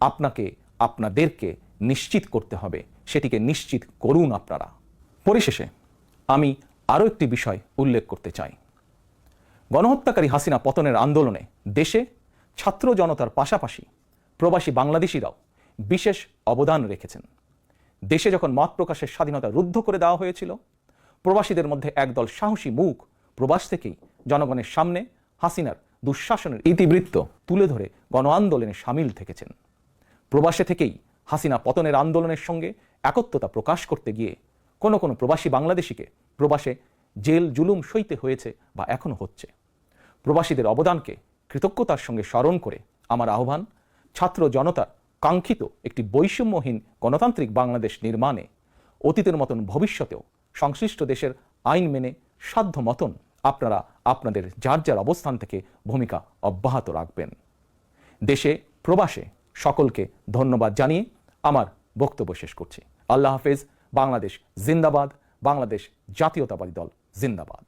আপনাকে, আপনাদেরকে নিশ্চিত করতে হবে। সেটিকে নিশ্চিত করুন আপনারা। পরিশেষে, আমি আরও একটি বিষয় উল্লেখ করতে চাই। গণহত্যাকারী হাসিনা পতনের আন্দোলনে দেশে ছাত্র জনতার পাশাপাশি প্রবাসী বাংলাদেশিরাও বিশেষ অবদান রেখেছেন। দেশে যখন মত প্রকাশের স্বাধীনতা রুদ্ধ করে দেওয়া হয়েছিল, প্রবাসীদের মধ্যে একদল সাহসী মুখ প্রবাস থেকেই জনগণের সামনে হাসিনার দুঃশাসনের ইতিবৃত্ত তুলে ধরে গণ আন্দোলনে সামিল থেকেছেন। প্রবাসে থেকেই হাসিনা পতনের আন্দোলনের সঙ্গে একত্বতা প্রকাশ করতে গিয়ে কোনো কোনো প্রবাসী বাংলাদেশিকে প্রবাসে জেল জুলুম সইতে হয়েছে বা এখনও হচ্ছে। প্রবাসীদের অবদানকে কৃতজ্ঞতার সঙ্গে স্মরণ করে আমার আহ্বান, ছাত্র জনতার কাঙ্ক্ষিত একটি বৈষম্যহীন গণতান্ত্রিক বাংলাদেশ নির্মাণে অতীতের মতন ভবিষ্যতেও সংশ্লিষ্ট দেশের আইন মেনে সাধ্য মতন আপনারা আপনাদের যার যার অবস্থান থেকে ভূমিকা অব্যাহত রাখবেন। দেশে, প্রবাসে সকলকে ধন্যবাদ জানিয়ে আমার বক্তব্য শেষ করছি। আল্লাহ হাফেজ, বাংলাদেশ জিন্দাবাদ, বাংলাদেশ জাতীয়তাবাদী দল জিন্দাবাদ।